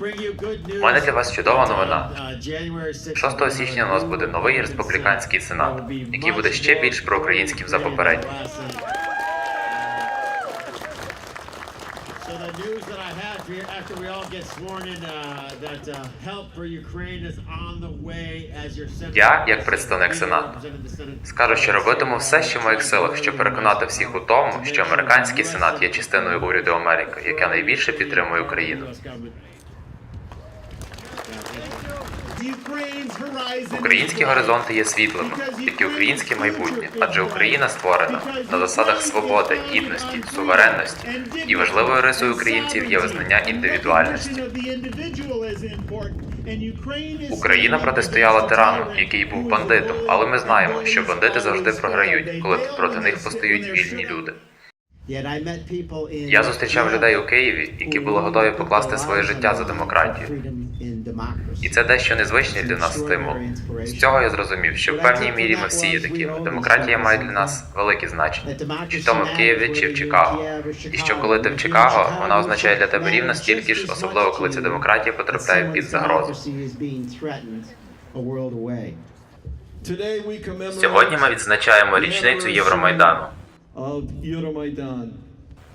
У мене для вас чудова новина. 6 січня у нас буде новий республіканський сенат, який буде ще більш проукраїнським за попередній. Uh, uh. Я, як представник Сенату, Скажу, що робитиму все, що в моїх силах, щоб переконати всіх у тому, що американський сенат є частиною уряду Америки, яка найбільше підтримує Україну. Українські горизонти є світлими, як і українське майбутнє, адже Україна створена на засадах свободи, гідності, суверенності, і важливою рисою українців є визнання індивідуальності. Україна протистояла тирану, який був бандитом, але ми знаємо, що бандити завжди програють, коли проти них постають вільні люди. Я зустрічав людей у Києві, які були готові покласти своє життя за демократію. І це дещо незвичний для нас стимул. З цього я зрозумів, що в певній мірі ми всі є такими. Демократія має для нас велике значення. Чи то ми в Києві, чи в Чикаго. І що коли ти в Чикаго, вона означає для тебе рівно стільки ж, особливо коли ця демократія потрапляє під загрозу. Сьогодні ми відзначаємо річницю Євромайдану.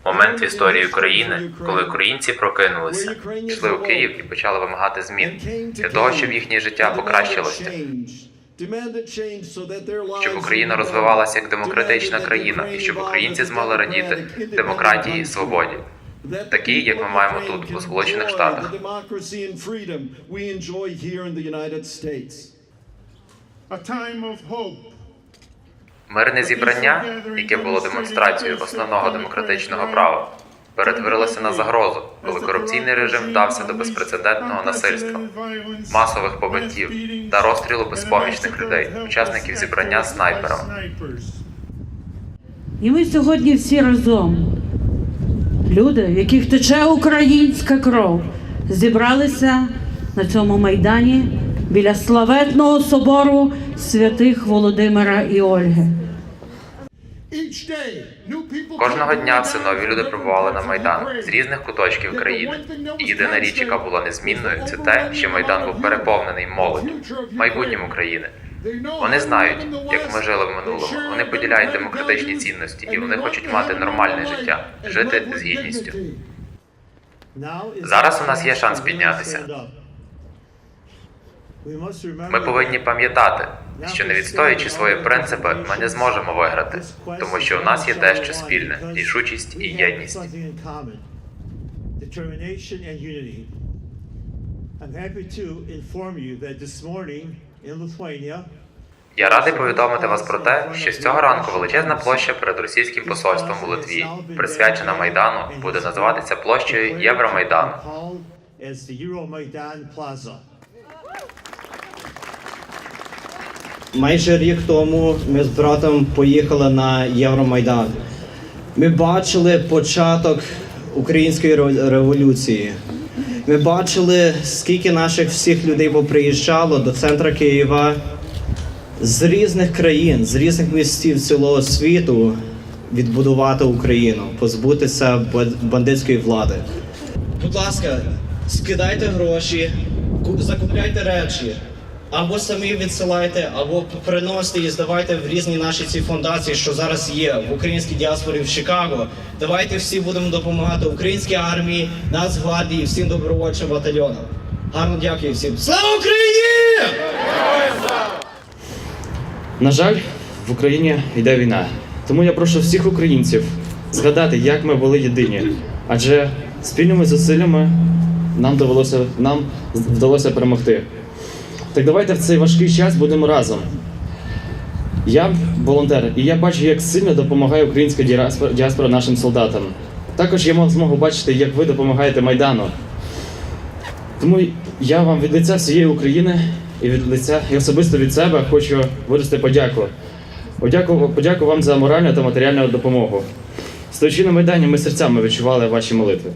Момент в історії України, коли українці прокинулися, йшли у Київ і почали вимагати змін для того, щоб їхнє життя покращилося, щоб Україна розвивалася як демократична країна, і щоб українці змогли радіти демократії і свободі, такі, як ми маємо тут, у Сполучених Штатах. A time of hope. Мирне зібрання, яке було демонстрацією основного демократичного права, перетворилося на загрозу, коли корупційний режим вдався до безпрецедентного насильства, масових побиттів та розстрілу безпомічних людей, учасників зібрання снайперами. І ми сьогодні всі разом, люди, в яких тече українська кров, зібралися на цьому майдані біля славетного собору святих Володимира і Ольги. Кожного дня все нові люди прибували на майдан з різних куточків країни. І єдина річ, яка була незмінною, це те, що майдан був переповнений молоддю, майбутнім України. Вони знають, як ми жили в минулому. Вони поділяють демократичні цінності, і вони хочуть мати нормальне життя, жити з гідністю. Зараз у нас є шанс піднятися. Ми повинні пам'ятати, що не відстоюючи свої принципи, ми не зможемо виграти, тому що у нас є дещо спільне рішучість і єдність. Я радий повідомити вас про те, що з цього ранку величезна площа перед російським посольством у Литві, присвячена майдану, буде називатися площею Євромайдану. Майже рік тому ми з братом поїхали на Євромайдан. Ми бачили початок української революції. Ми бачили, скільки наших всіх людей поприїжджало до центра Києва з різних країн, з різних містів цілого світу відбудувати Україну, позбутися бандитської влади. Будь ласка, скидайте гроші, закупляйте речі. Або самі відсилайте, або приносите і здавайте в різні наші ці фундації, що зараз є в українській діаспорі в Чикаго. Давайте всі будемо допомагати українській армії, Нацгвардії, всім добровольчим батальйонам. Гарно дякую всім. Слава Україні! На жаль, в Україні йде війна. Тому я прошу всіх українців згадати, як ми були єдині. Адже спільними зусиллями нам довелося нам вдалося перемогти. Так давайте в цей важкий час будемо разом. Я волонтер, і я бачу, як сильно допомагає українська діаспора, нашим солдатам. Також я мав змогу бачити, як ви допомагаєте Майдану. Тому я вам від лиця всієї України і від лиця і особисто від себе хочу виразити подяку. Подяку, подяку вам за моральну та матеріальну допомогу. Стоячи на майдані, ми серцями відчували ваші молитви.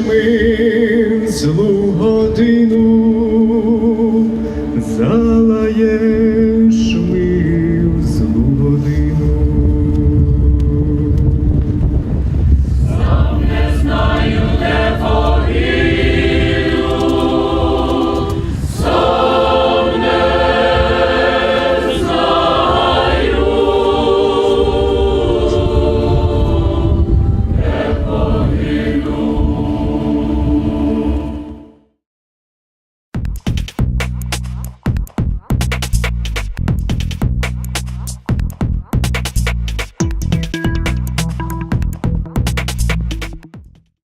Ми злу годину,